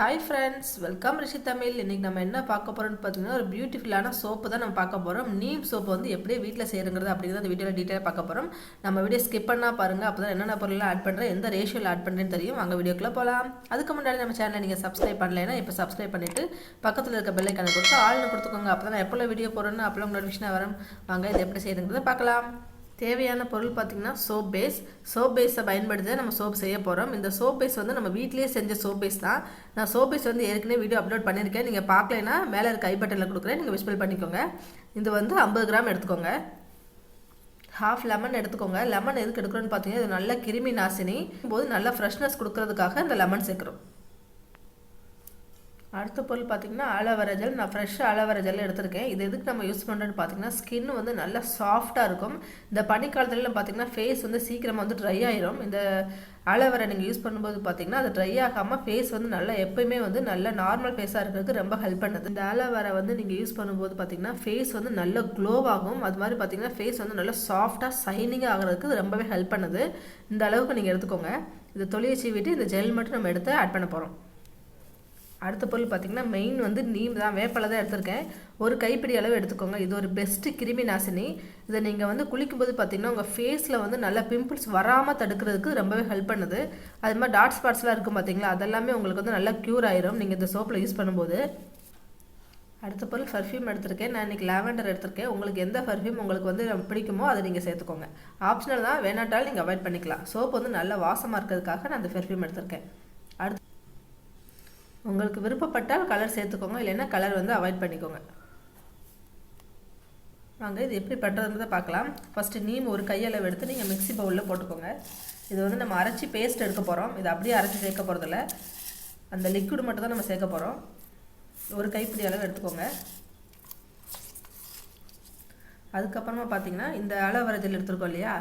Hi friends welcome Rishi Tamil இன்றைக்கி நம்ம என்ன பார்க்க போகிறோம்னு பார்த்தீங்கன்னா ஒரு பியூட்டிஃபுல்லான சோப்பு தான் நம்ம பார்க்க போகிறோம் நீம் சோப்பு வந்து எப்படி வீட்டில் செய்யுங்கிறது அப்படிங்கிறத அந்த வீடியோவில் டீட்டெயிலாக பார்க்க போகிறோம் நம்ம வீடியோ ஸ்கிப் பண்ணால் பாருங்கள் அப்போ தான் என்னென்ன பொருள்லாம் ஆட் பண்ணுறேன் எந்த ரேஷியோவில் ஆட் பண்ணுறேன்னு தெரியும். அங்கே வீடியோக்குள்ளே போகலாம் அதுக்கு முன்னாடி நம்ம சேனலை நீங்கள் சப்ஸ்கிரைப் பண்ணலைன்னா இப்போ சப்ஸ்கிரைப் பண்ணிவிட்டு பக்கத்தில் இருக்க பெல்லைக்கான கொடுத்து ஆள்னு கொடுத்துக்கோங்க. அப்போ தான் நான் எப்போ வீடியோ போடுறேன்னு அப்போ நோட்டிஃபிகேஷனாக வரும். வாங்க இது எப்படி செய்யுங்கிறத பார்க்கலாம். தேவையான பொருள் பார்த்திங்கன்னா சோப் பேஸ் சோப் பேஸை பயன்படுத்தி நம்ம சோப் செய்ய போகிறோம் இந்த சோப் பேஸ் வந்து நம்ம வீட்லேயே செஞ்ச சோப் பேஸ் தான். நான் சோப் பேஸ் வந்து ஏற்கனவே வீடியோ அப்லோட் பண்ணியிருக்கேன். நீங்கள் பார்க்கலைன்னா மேலே இருக்க ஐபட்டனில் கொடுக்குறேன். நீங்கள் விஸ்பில் பண்ணிக்கோங்க. இது வந்து ஐம்பது கிராம் எடுத்துக்கோங்க. ஹாஃப் லெமன் எடுத்துக்கோங்க. லெமன் எதுக்கு எடுக்கிறோன்னு பார்த்தீங்கன்னா இது நல்ல கிருமி நாசினி. போது நல்ல ஃப்ரெஷ்னஸ் கொடுக்கறதுக்காக இந்த லெமன் சேர்க்குறோம். அடுத்த பொருள் பார்த்திங்கன்னா அலோவேரா ஜெல் நான் ஃப்ரெஷ்ஷாக அலோவேரா ஜெல் எடுத்திருக்கேன். இது எதுக்கு நம்ம யூஸ் பண்ணுறோன்னு பார்த்தீங்கன்னா ஸ்கின் வந்து நல்லா சாஃப்டாக இருக்கும். இந்த பனிக்காலத்துலலாம் பார்த்தீங்கன்னா ஃபேஸ் வந்து சீக்கிரமாக வந்து ட்ரை ஆயிரும். இந்த அலோவேரா நீங்கள் யூஸ் பண்ணும்போது பார்த்தீங்கன்னா அது ட்ரை ஆகாமல் ஃபேஸ் வந்து நல்லா எப்பயுமே வந்து நல்ல நார்மல் ஃபேஸாக இருக்கிறதுக்கு ரொம்ப ஹெல்ப் பண்ணுது. இந்த அலோவேரா வந்து நீங்கள் யூஸ் பண்ணும்போது பார்த்தீங்கன்னா ஃபேஸ் வந்து நல்ல க்ளோவாகும் அது மாதிரி பார்த்தீங்கன்னா ஃபேஸ் வந்து நல்லா சாஃப்டாக சைனிங்காக ஆகிறதுக்கு ரொம்பவே ஹெல்ப் பண்ணுது. இந்த அளவுக்கு நீங்கள் எடுத்துக்கோங்க. இதை தொழிலை சீவிட்டு இந்த ஜெல் மட்டும் நம்ம எடுத்து ஆட் பண்ண போகிறோம் அடுத்த பொருள் பார்த்திங்கன்னா மெயின் வந்து நீம் தான். வேப்பலை தான் எடுத்திருக்கேன். ஒரு கைப்பிடி அளவு எடுத்துக்கோங்க. இது ஒரு பெஸ்ட்டு கிருமி நாசினி. இதை நீங்கள் வந்து குளிக்கும்போது பார்த்திங்கன்னா உங்கள் ஃபேஸில் வந்து நல்ல பிம்பிள்ஸ் வராமல் தடுக்கிறதுக்கு ரொம்பவே ஹெல்ப் பண்ணுது. அது மாதிரி டாட் ஸ்பாட்ஸ்லாம் இருக்கும் பார்த்தீங்களா அதெல்லாமே உங்களுக்கு வந்து நல்லா க்யூர் ஆயிரும். நீங்கள் இந்த சோப்பில் யூஸ் பண்ணும்போது. அடுத்த பொருள் பர்ஃப்யூம் எடுத்திருக்கேன். நான் இன்றைக்கி லாவெண்டர் எடுத்திருக்கேன். உங்களுக்கு எந்த பர்ஃப்யூம் உங்களுக்கு வந்து பிடிக்குமோ அதை நீங்கள் சேர்த்துக்கோங்க. ஆப்ஷனல் தான். வேணாட்டாலும் நீங்கள் அவாய்ட் பண்ணிக்கலாம். சோப் வந்து நல்ல வாசமாக இருக்கிறதுக்காக நான் அந்த பர்ஃப்யூம் எடுத்திருக்கேன். உங்களுக்கு விருப்பப்பட்டால் கலர் சேர்த்துக்கோங்க இல்லைன்னா கலர் வந்து அவாய்ட் பண்ணிக்கோங்க. வாங்க இது எப்படி பண்ணுறதுன்றத பார்க்கலாம். ஃபஸ்ட்டு நீம் ஒரு கையளவு எடுத்து நீங்கள் மிக்சி பவுலில் போட்டுக்கோங்க. இது வந்து நம்ம அரைச்சி பேஸ்ட் எடுக்க போகிறோம் இது அப்படியே அரைச்சி சேர்க்க போகிறதில்ல அந்த லிக்விட் மட்டும் தான் நம்ம சேர்க்க போகிறோம் ஒரு கைப்பிடி அளவு எடுத்துக்கோங்க. அதுக்கப்புறமா பார்த்தீங்கன்னா இந்த அலோவேரா ஜெல் எடுத்துருக்கோம் இல்லையா?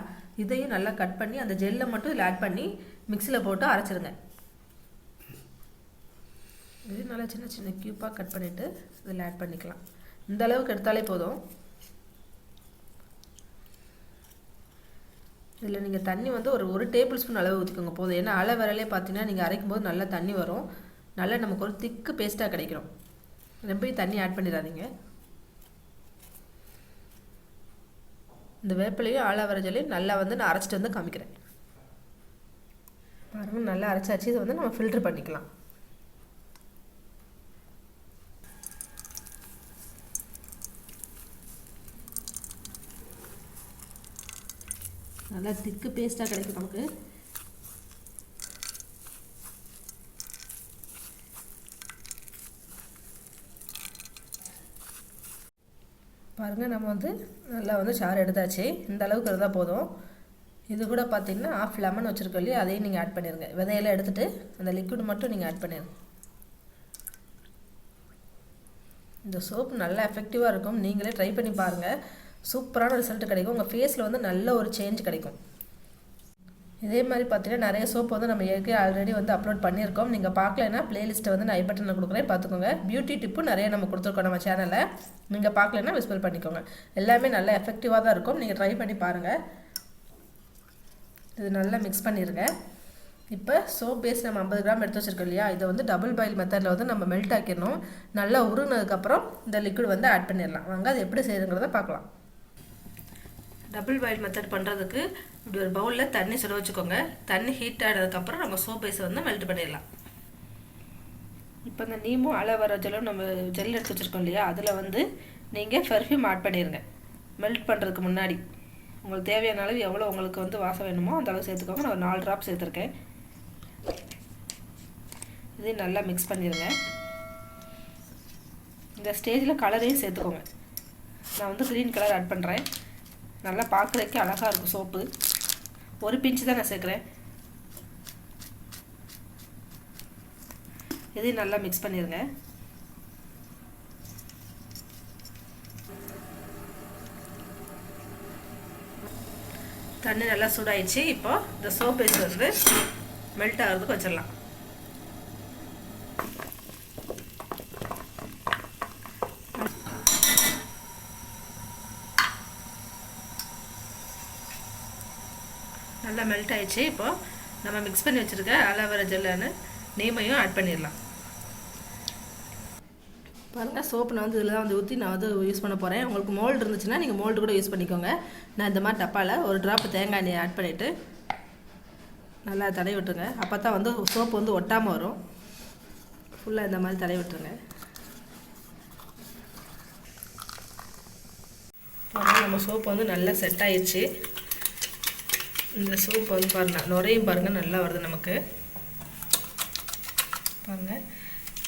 இதையும் நல்லா கட் பண்ணி அந்த ஜெல்லை மட்டும் இதில் ஆட் பண்ணி மிக்சியில் போட்டு அரைச்சிருங்க. இது நல்லா சின்ன சின்ன க்யூப்பாக கட் பண்ணிவிட்டு இதில் ஆட் பண்ணிக்கலாம். இந்த அளவுக்கு எடுத்தாலே போதும். இதில் நீங்கள் தண்ணி வந்து ஒரு ஒரு டேபிள் ஸ்பூன் அளவு ஊற்றிக்கோங்க போதும். ஏன்னா அலோவேராலே பார்த்தீங்கன்னா நீங்கள் அரைக்கும் போது நல்லா தண்ணி வரும். நல்லா நமக்கு ஒரு திக்கு பேஸ்ட்டாக கிடைக்கும். ரொம்ப தண்ணி ஆட் பண்ணிடாதீங்க. இந்த வேப்பிலையும் ஆலோவேரா ஜெல்லையும் நல்லா வந்து நான் அரைச்சிட்டு வந்து காமிக்கிறேன். பாருங்கள் நல்லா அரைச்சாச்சு. இதை வந்து நம்ம ஃபில்ட்ரு பண்ணிக்கலாம். நல்லா திக்கு பேஸ்ட்டாக கிடைக்கும் நமக்கு. பாருங்கள் நம்ம வந்து நல்லா வந்து சாறு எடுத்தாச்சு. இந்த அளவுக்கு இருந்தால் போதும். இது கூட பார்த்தீங்கன்னா ஆஃப் லெமன் வச்சுருக்கோம் இல்லையா? அதையும் நீங்கள் ஆட் பண்ணிடுங்க விதையெல்லாம் எடுத்துகிட்டு அந்த லிக்விட் மட்டும் நீங்கள் ஆட் பண்ணிடுங்க இந்த சோப் நல்லா எஃபெக்டிவாக இருக்கும். நீங்களே ட்ரை பண்ணி பாருங்கள் சூப்பரான ரிசல்ட் கிடைக்கும். உங்கள் ஃபேஸில் வந்து நல்ல ஒரு சேஞ்ச் கிடைக்கும். இதே மாதிரி பார்த்தீங்கன்னா நிறைய சோப் வந்து நம்ம ஏற்கனவே ஆல்ரெடி வந்து அப்லோட் பண்ணியிருக்கோம். நீங்கள் பார்க்கலன்னா பிளேலிஸ்ட்டை வந்து நான் ஐ பட்டனில் கொடுக்குறேன். பார்த்துக்கோங்க. பியூட்டி டிப்பும் நிறைய நம்ம கொடுத்துருக்கோம் நம்ம சேனலில் நீங்கள் பார்க்கலன்னா விஸ்பெல் பண்ணிக்கோங்க. எல்லாமே நல்லா எஃபெக்டிவாக தான் இருக்கும். நீங்கள் ட்ரை பண்ணி பாருங்கள் இது நல்லா மிக்ஸ் பண்ணிடுங்க இப்போ சோப் பேஸ் நம்ம ஐம்பது கிராம் எடுத்து வச்சுருக்கோம் இல்லையா? இதை வந்து டபுள் பாயில் மெத்தடில் வந்து நம்ம மெல்ட் ஆக்கிடணும். நல்லா உருகினதுக்கப்புறம் இந்த லிக்விட் வந்து ஆட் பண்ணிடலாம். வாங்க அது எப்படி செய்யுங்கிறத பார்க்கலாம். டபுள் பாயில் மெத்தட் பண்ணுறதுக்கு இப்படி ஒரு பவுலில் தண்ணி சுட வச்சுக்கோங்க. தண்ணி ஹீட் ஆனதுக்கப்புறம் நம்ம சோப் ஐஸை வந்து மெல்ட் பண்ணிடலாம். இப்போ இந்த நீமும் அலோவேரா ஜெல்லும் நம்ம ஜெல் எடுத்து வச்சுருக்கோம் இல்லையா? அதில் வந்து நீங்கள் பெர்ஃப்யூம் ஆட் பண்ணிடுங்க மெல்ட் பண்ணுறதுக்கு முன்னாடி. உங்களுக்கு தேவையான அளவு எவ்வளோ உங்களுக்கு வந்து வாசம் வேணுமோ அந்த அளவு சேர்த்துக்கோங்க. நான் ஒரு நாலு ட்ராப் சேர்த்துருக்கேன். இதையும் நல்லா மிக்ஸ் பண்ணிடுங்க இந்த ஸ்டேஜில் கலரையும் சேர்த்துக்கோங்க. நான் வந்து க்ரீன் கலர் ஆட் பண்ணுறேன் நல்லா பார்க்குறதுக்கு அழகாக இருக்கும் சோப்பு. ஒரு பிஞ்சு தான் நான் சேர்க்குறேன். இதையும் நல்லா மிக்ஸ் பண்ணிடுங்க தண்ணி நல்லா சூடாயிடுச்சு. இப்போ இந்த சோப் பேஸ் வந்து மெல்ட் ஆகிறதுக்கு வச்சிடலாம். நல்லா மெல்ட் ஆயிடுச்சு. இப்போது நம்ம மிக்ஸ் பண்ணி வச்சுருக்க அலோவேரா ஜெல்லான நீமையும் ஆட் பண்ணிடலாம். பாருங்கள் சோப்பு நான் வந்து இதில் தான் வந்து ஊற்றி நான் வந்து யூஸ் பண்ண போகிறேன் உங்களுக்கு மோல்டு இருந்துச்சுன்னா நீங்கள் மோல்டு கூட யூஸ் பண்ணிக்கோங்க. நான் இந்த மாதிரி டப்பாவில் ஒரு ட்ராப் தேங்காய் எண்ணெய் ஆட் பண்ணிவிட்டு நல்லா தடவி விட்டுருங்க. அப்போ தான் வந்து சோப்பு வந்து ஒட்டாமல் வரும். ஃபுல்லாக இந்த மாதிரி தடவி விட்டுருங்க. நம்ம சோப்பு வந்து நல்லா செட் ஆயிடுச்சு. இந்த சோப்பு வந்து பாருங்கள் நுரையும் பாருங்கள் நல்லா வருது நமக்கு. பாருங்கள்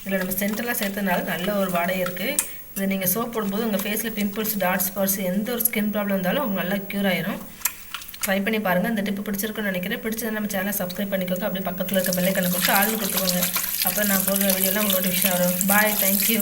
இதில் நம்ம சென்டர்லாம் சேர்த்தனால நல்ல ஒரு வாடகை இருக்குது இதை நீங்கள் சோப் போடும்போது உங்கள் ஃபேஸில் பிம்பிள்ஸ் டாட்ஸ் ஸ்பாட்ஸ் எந்த ஒரு ஸ்கின் ப்ராப்ளம் இருந்தாலும் உங்களுக்கு நல்லா க்யூர் ஆயிரும். ட்ரை பண்ணி பாருங்கள் இந்த டிப்பு பிடிச்சிருக்குன்னு நினைக்கிறேன். பிடிச்சதை நம்ம சேனலை சப்ஸ்கிரைப் பண்ணிக்கோங்க. அப்படியே பக்கத்தில் இருக்க பெல்லைக்கனை கொடுத்து ஆள் கொடுத்துக்கோங்க. அப்போ நான் போடுற வீடியோலாம் உங்களோட விஷயம் வரும். Bye thank you